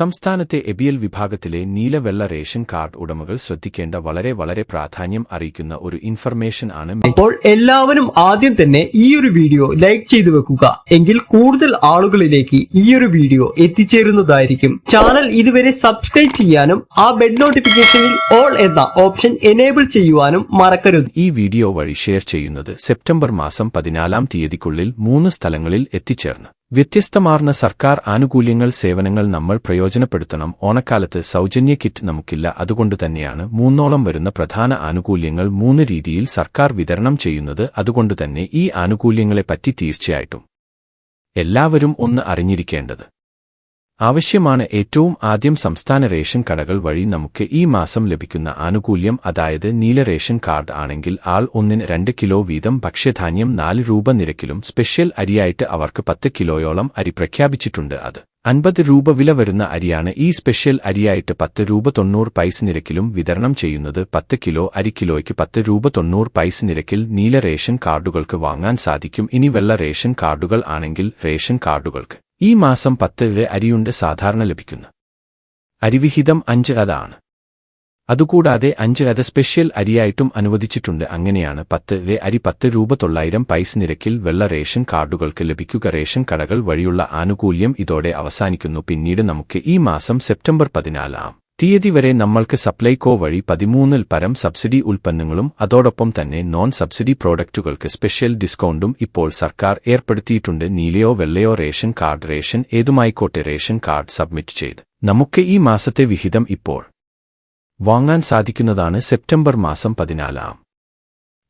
സംസ്ഥാനത്തെ എബിയൽ വിഭാഗത്തിലെ നീലവെള്ള ration card ഉടമകൾ ശ്രദ്ധിക്കേണ്ട വളരെ വളരെ പ്രാധാന്യം അറിയിക്കുന്ന ഒരു ഇൻഫർമേഷൻ ആണ് അപ്പോൾ എല്ലാവരും ആദ്യം തന്നെ ഈ ഒരു വീഡിയോ ലൈക്ക് ചെയ്തു വെക്കുക. എങ്കിൽ കൂടുതൽ ആളുകളിലേക്ക് ഈ ഒരു വീഡിയോ എത്തിച്ചേരുന്നതായിരിക്കും. ചാനൽ ഇതുവരെ സബ്സ്ക്രൈബ് ചെയ്യാനും ആ ബെഡ് നോട്ടിഫിക്കേഷനിൽ ഓൾ എന്ന ഓപ്ഷൻ എനേബിൾ ചെയ്യുവാനും മറക്കരുത്. ഈ വീഡിയോ വഴി ഷെയർ ചെയ്യുന്നത് സെപ്റ്റംബർ മാസം പതിനാലാം തീയതിക്കുള്ളിൽ മൂന്ന് സ്ഥലങ്ങളിൽ എത്തിച്ചേർന്ന്. വ്യത്യസ്തമാർന്ന സർക്കാർ ആനുകൂല്യങ്ങൾ സേവനങ്ങൾ നമ്മൾ പ്രയോജനപ്പെടുത്തണം. ഓണക്കാലത്ത് സൗജന്യ കിറ്റ് നമുക്കില്ല. അതുകൊണ്ട് തന്നെയാണ് മൂന്നോളം വരുന്ന പ്രധാന ആനുകൂല്യങ്ങൾ മൂന്ന് രീതിയിൽ സർക്കാർ വിതരണം ചെയ്യുന്നത്. അതുകൊണ്ട് തന്നെ ഈ ആനുകൂല്യങ്ങളെപ്പറ്റി തീർച്ചയായിട്ടും എല്ലാവരും ഒന്ന് അറിഞ്ഞിരിക്കേണ്ടത് ആവശ്യമാണ് ഏറ്റവും ആദ്യം സംസ്ഥാന റേഷൻ കടകൾ വഴി നമുക്ക് ഈ മാസം ലഭിക്കുന്ന ആനുകൂല്യം അതായത് നീല റേഷൻ കാർഡ് ആണെങ്കിൽ ആൾ ഒന്നിന് രണ്ട് കിലോ വീതം ഭക്ഷ്യധാന്യം നാല് രൂപ നിരക്കിലും സ്പെഷ്യൽ അരിയായിട്ട് അവർക്ക് പത്ത് കിലോയോളം അരി പ്രഖ്യാപിച്ചിട്ടുണ്ട് അത്. അൻപത് രൂപ വില വരുന്ന അരിയാണ് ഈ സ്പെഷ്യൽ അരിയായിട്ട് പത്ത് രൂപ തൊണ്ണൂറ് പൈസ നിരക്കിലും വിതരണം ചെയ്യുന്നത്. പത്ത് കിലോ അരി കിലോയ്ക്ക് പത്ത് രൂപ തൊണ്ണൂറ് പൈസ നിരക്കിൽ നീല റേഷൻ കാർഡുകൾക്ക് വാങ്ങാൻ സാധിക്കും. ഇനി വെള്ള റേഷൻ കാർഡുകൾ ആണെങ്കിൽ റേഷൻ കാർഡുകൾക്ക് ഈ മാസം പത്ത് വരെ അരിയുണ്ട് സാധാരണ ലഭിക്കുന്നു. അരിവിഹിതം അഞ്ച് അതാണ് അതുകൂടാതെ അഞ്ച് അത സ്പെഷ്യൽ അരിയായിട്ടും അനുവദിച്ചിട്ടുണ്ട്. അങ്ങനെയാണ് പത്ത് വെ അരി പത്ത് രൂപ തൊള്ളായിരം പൈസ നിരക്കിൽ വെള്ള റേഷൻ കാർഡുകൾക്ക് ലഭിക്കുക. റേഷൻ കടകൾ വഴിയുള്ള ആനുകൂല്യം ഇതോടെ അവസാനിക്കുന്നു. പിന്നീട് നമുക്ക് ഈ മാസം സെപ്റ്റംബർ പതിനാലാം തീയതി വരെ നമ്മൾക്ക് സപ്ലൈകോ വഴി പതിമൂന്നിൽ പരം സബ്സിഡി ഉൽപ്പന്നങ്ങളും അതോടൊപ്പം തന്നെ നോൺ സബ്സിഡി പ്രോഡക്റ്റുകൾക്ക് സ്പെഷ്യൽ ഡിസ്കൗണ്ടും ഇപ്പോൾ സർക്കാർ ഏർപ്പെടുത്തിയിട്ടുണ്ട്. നീലയോ വെള്ളയോ റേഷൻ കാർഡ് റേഷൻ ഏതുമായിക്കോട്ടെ റേഷൻ കാർഡ് സബ്മിറ്റ് ചെയ്ത്. നമുക്ക് ഈ മാസത്തെ വിഹിതം ഇപ്പോൾ വാങ്ങാൻ സാധിക്കുന്നതാണ് സെപ്റ്റംബർ മാസം പതിനാലാം.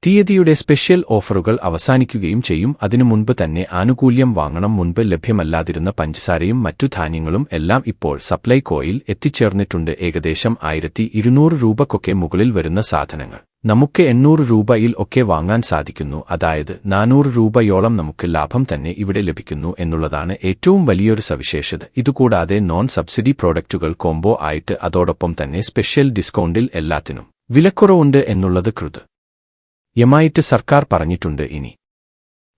തീയതിയുടെ സ്പെഷ്യൽ ഓഫറുകൾ അവസാനിക്കുകയും ചെയ്യും. അതിനു മുൻപ് തന്നെ ആനുകൂല്യം വാങ്ങണം മുൻപ് ലഭ്യമല്ലാതിരുന്ന പഞ്ചസാരയും മറ്റു ധാന്യങ്ങളും എല്ലാം ഇപ്പോൾ സപ്ലൈകോയിൽ എത്തിച്ചേർന്നിട്ടുണ്ട്. ഏകദേശം ആയിരത്തി ഇരുന്നൂറ് രൂപക്കൊക്കെ മുകളിൽ വരുന്ന സാധനങ്ങൾ. നമുക്ക് എണ്ണൂറ് രൂപയിൽ ഒക്കെ വാങ്ങാൻ സാധിക്കുന്നു. അതായത് നാനൂറ് രൂപയോളം നമുക്ക് ലാഭം തന്നെ ഇവിടെ ലഭിക്കുന്നു എന്നുള്ളതാണ് ഏറ്റവും വലിയൊരു സവിശേഷത. ഇതുകൂടാതെ നോൺ സബ്സിഡി പ്രോഡക്റ്റുകൾ കോംബോ ആയിട്ട് അതോടൊപ്പം തന്നെ സ്പെഷ്യൽ ഡിസ്കൗണ്ടിൽ എല്ലാത്തിനും. വിലക്കുറവുണ്ട് എന്നുള്ളത് കൃത്. യമായിട്ട് സർക്കാർ പറഞ്ഞിട്ടുണ്ട് ഇനി.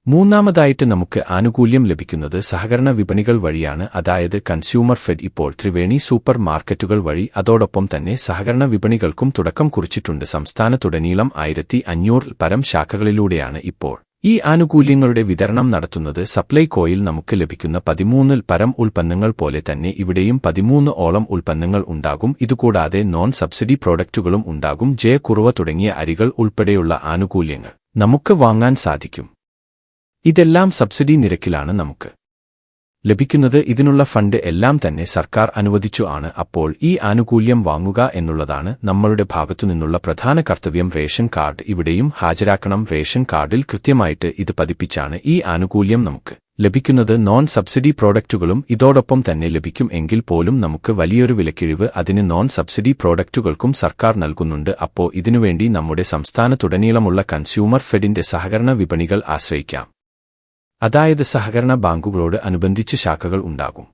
മൂന്നാമതായിട്ട് നമുക്ക് ആനുകൂല്യം ലഭിക്കുന്നത് സഹകരണ വിപണികൾ വഴിയാണ്. അതായത് കൺസ്യൂമർ ഫെഡ് ഇപ്പോൾ ത്രിവേണി സൂപ്പർ മാർക്കറ്റുകൾ വഴി അതോടൊപ്പം തന്നെ സഹകരണ വിപണികൾക്കും തുടക്കം കുറിച്ചിട്ടുണ്ട്. സംസ്ഥാനത്തുടനീളം ആയിരത്തി അഞ്ഞൂറിൽ പരം ശാഖകളിലൂടെയാണ് ഇപ്പോൾ ഈ ആനുകൂല്യങ്ങളുടെ വിതരണം നടത്തുന്നത് സപ്ലൈകോയിൽ നമുക്ക് ലഭിക്കുന്ന പതിമൂന്നിൽ പരം ഉൽപ്പന്നങ്ങൾ പോലെ തന്നെ ഇവിടെയും പതിമൂന്ന് ഓളം ഉൽപ്പന്നങ്ങൾ ഉണ്ടാകും. ഇതുകൂടാതെ നോൺ സബ്സിഡി പ്രോഡക്റ്റുകളും ഉണ്ടാകും. ജയ കുറവ തുടങ്ങിയ അരികൾ ഉൾപ്പെടെയുള്ള ആനുകൂല്യങ്ങൾ നമുക്ക് വാങ്ങാൻ സാധിക്കും. ഇതെല്ലാം സബ്സിഡി നിരക്കിലാണ് നമുക്ക്. ലഭിക്കുന്നത് ഇതിനുള്ള ഫണ്ട് എല്ലാം തന്നെ സർക്കാർ അനുവദിച്ചു ആണ്. അപ്പോൾ ഈ ആനുകൂല്യം വാങ്ങുക എന്നുള്ളതാണ് നമ്മളുടെ ഭാഗത്തുനിന്നുള്ള പ്രധാന കർത്തവ്യം. റേഷൻ കാർഡ് ഇവിടെയും ഹാജരാക്കണം. റേഷൻ കാർഡിൽ കൃത്യമായിട്ട് ഇത് പതിപ്പിച്ചാണ് ഈ ആനുകൂല്യം നമുക്ക് ലഭിക്കുന്നത്. നോൺ സബ്സിഡി പ്രോഡക്റ്റുകളും ഇതോടൊപ്പം തന്നെ ലഭിക്കും എങ്കിൽ പോലും നമുക്ക് വലിയൊരു വിലക്കിഴിവ് അതിന് നോൺ സബ്സിഡി പ്രോഡക്റ്റുകൾക്കും സർക്കാർ നൽകുന്നുണ്ട്. അപ്പോ ഇതിനുവേണ്ടി നമ്മുടെ സംസ്ഥാനത്തുടനീളമുള്ള കൺസ്യൂമർ ഫെഡിന്റെ സഹകരണ വിപണികൾ ആശ്രയിക്കാം. അതായത് സഹകരണ ബാങ്കുകളോട് അനുബന്ധിച്ച് ശാഖകൾ ഉണ്ടാകും.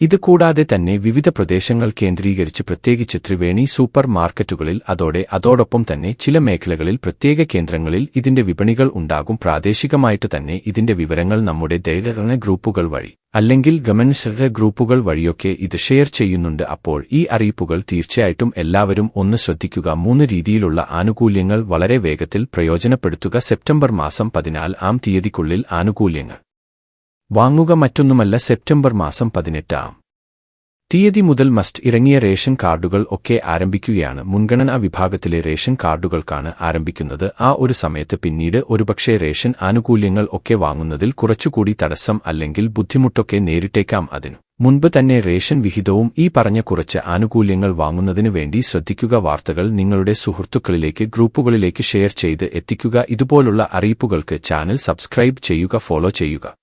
ഇത് കൂടാതെ തന്നെ വിവിധ പ്രദേശങ്ങൾ കേന്ദ്രീകരിച്ച് പ്രത്യേകിച്ച് ത്രിവേണി സൂപ്പർ മാർക്കറ്റുകളിൽ അതോടെ അതോടൊപ്പം തന്നെ ചില മേഖലകളിൽ പ്രത്യേക കേന്ദ്രങ്ങളിൽ ഇതിന്റെ വിപണികൾ ഉണ്ടാകും. പ്രാദേശികമായിട്ട് തന്നെ ഇതിന്റെ വിവരങ്ങൾ നമ്മുടെ ദൈവകരണ ഗ്രൂപ്പുകൾ വഴി അല്ലെങ്കിൽ ഗവൺമെന്റ് ഗ്രൂപ്പുകൾ വഴിയൊക്കെ ഇത് ഷെയർ ചെയ്യുന്നുണ്ട്. അപ്പോൾ ഈ അറിയിപ്പുകൾ തീർച്ചയായിട്ടും എല്ലാവരും ഒന്ന് ശ്രദ്ധിക്കുക. മൂന്ന് രീതിയിലുള്ള ആനുകൂല്യങ്ങൾ വളരെ വേഗത്തിൽ പ്രയോജനപ്പെടുത്തുക. സെപ്റ്റംബർ മാസം പതിനാല് ആം തീയതിക്കുള്ളിൽ ആനുകൂല്യങ്ങൾ. വാങ്ങുക മറ്റൊന്നുമല്ല സെപ്റ്റംബർ മാസം പതിനെട്ടാം. തീയതി മുതൽ മസ്റ്റ് ഇറങ്ങിയ റേഷൻ കാർഡുകൾ ഒക്കെ ആരംഭിക്കുകയാണ്. മുൻഗണനാ വിഭാഗത്തിലെ റേഷൻ കാർഡുകൾക്കാണ് ആരംഭിക്കുന്നത്. ആ ഒരു സമയത്ത് പിന്നീട് ഒരുപക്ഷേ റേഷൻ ആനുകൂല്യങ്ങൾ ഒക്കെ വാങ്ങുന്നതിൽ കുറച്ചുകൂടി തടസ്സം അല്ലെങ്കിൽ ബുദ്ധിമുട്ടൊക്കെ നേരിട്ടേക്കാം അതിനു. മുൻപ് തന്നെ റേഷൻ വിഹിതവും ഈ പറഞ്ഞ കുറച്ച് ആനുകൂല്യങ്ങൾ വാങ്ങുന്നതിനു വേണ്ടി ശ്രദ്ധിക്കുക വാർത്തകൾ നിങ്ങളുടെ സുഹൃത്തുക്കളിലേക്ക് ഗ്രൂപ്പുകളിലേക്ക് ഷെയർ ചെയ്ത് എത്തിക്കുക. ഇതുപോലുള്ള അറിയിപ്പുകൾക്ക് ചാനൽ സബ്സ്ക്രൈബ് ചെയ്യുക ഫോളോ ചെയ്യുക.